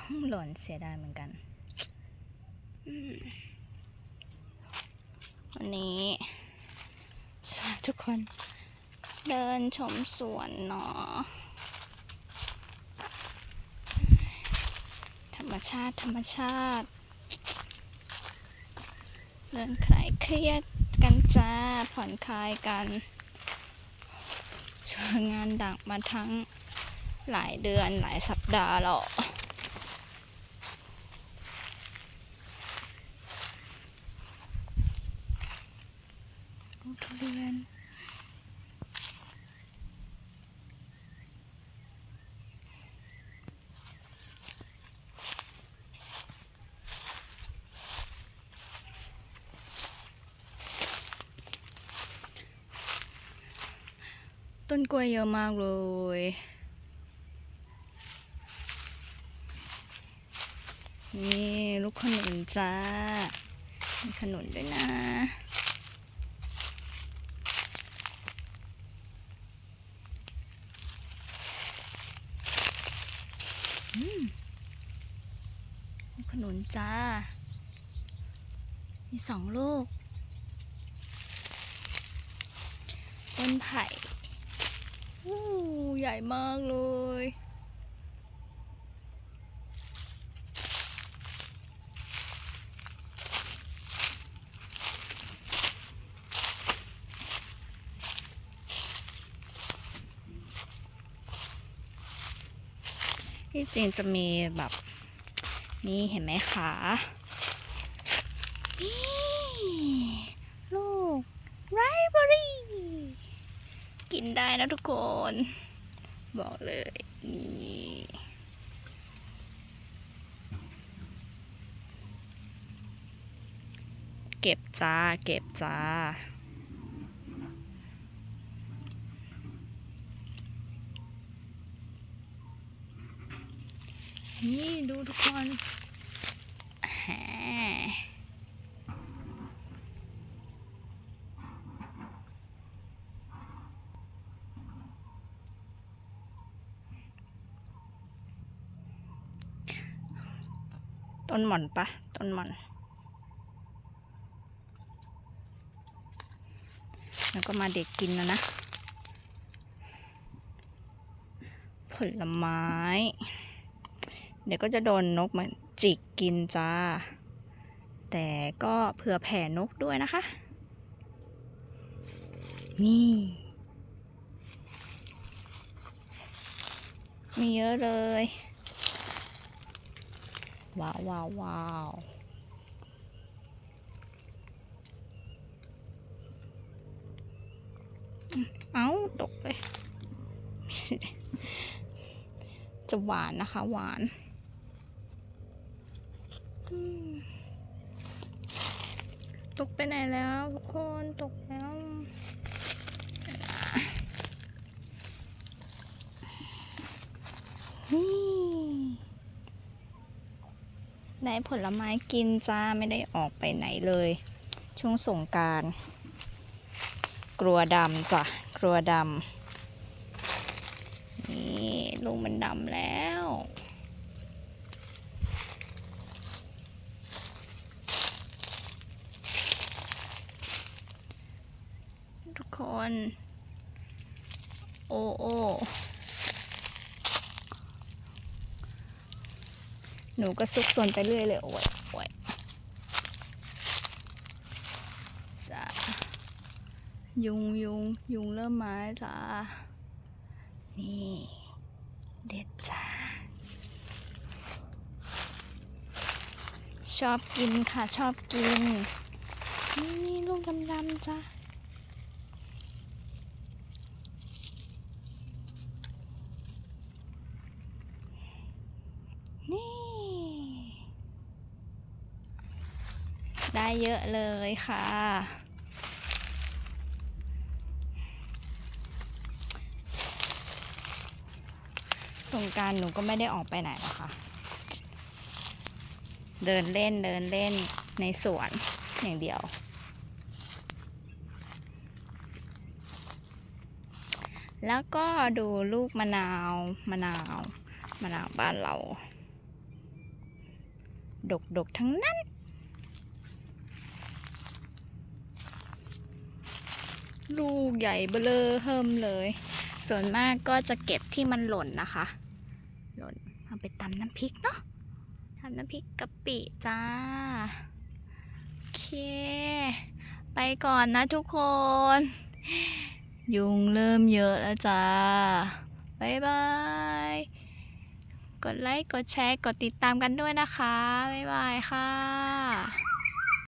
ห้องหล่นเสียดายเหมือนกัน วันนี้ทุกคน เดินชมสวนเนาะธรรมชาติธรรมชาติ เดินคลายเครียดกันจ้า ผ่อนคลายกันเจองานดักมาทั้งหลายเดือนหลายสัปดาห์แล้วลูก ทุเรียนต้นกล้วยเยอะมากเลยนี่ลูกขนุนจ้ามีขนุนด้วยนะ อืมลูก ขนุนจ้า มีสองลูก ต้นไผ่ใหญ่มากเลย ที่จริงจะมีแบบนี่เห็นไหมคะนี่ลูกไรเบอรี่กินได้นะทุกคน บอกเลยนี่เก็บจ้า เก็บจ้า นี่ดูทุกคนแหมต้นหม่อนปะต้นหม่อน แล้วก็มาเด็กกินแล้วนะ ผลไม้ เดี๋ยวก็จะโดนนกเหมือนจิกกินจ้า แต่ก็เผื่อแผ่นกด้วยนะคะ นี่ มีเยอะเลย ว้าวว้าวว้าวเอาตกเลย จะหวานนะคะ หวาน ตกไปไหนแล้วทุกคนตกแล้วนี่ได้ผลไม้กินจ้าไม่ได้ออกไปไหนเลย ช่วงสงการกลัวดำจ้ะกลัวดำนี่ลูกมันดำแล้ว คน โอโอ หนูก็ซุกซนไปเรื่อยเลย โอ้ยโอ้ยจ้ายุงยุงยุงเริ่มมาจ้านี่ เด็ดจ้า ชอบกินค่ะ ชอบกิน นี่ลูกดำๆจ้านี่ ได้เยอะเลยค่ะ สงการหนูก็ไม่ได้ออกไปไหนหรอกค่ะ เดินเล่นเดินเล่นในสวนอย่างเดียว แล้วก็ดูลูกมะนาวมะนาวมะนาวบ้านเรา ดกๆทั้งนั้น ลูกใหญ่เบ้อเลอเฮิมเลย ส่วนมากก็จะเก็บที่มันหล่นนะคะ หล่นเอาไปตำน้ำพริกเนาะทำน้ำพริกกะปิจ้าโอเค ไปก่อนนะทุกคน ยุงเริ่มเยอะแล้วจ้าบายบาย กดไลค์ กดแชร์ กดติดตามกันด้วยนะคะ บ๊ายบายค่ะ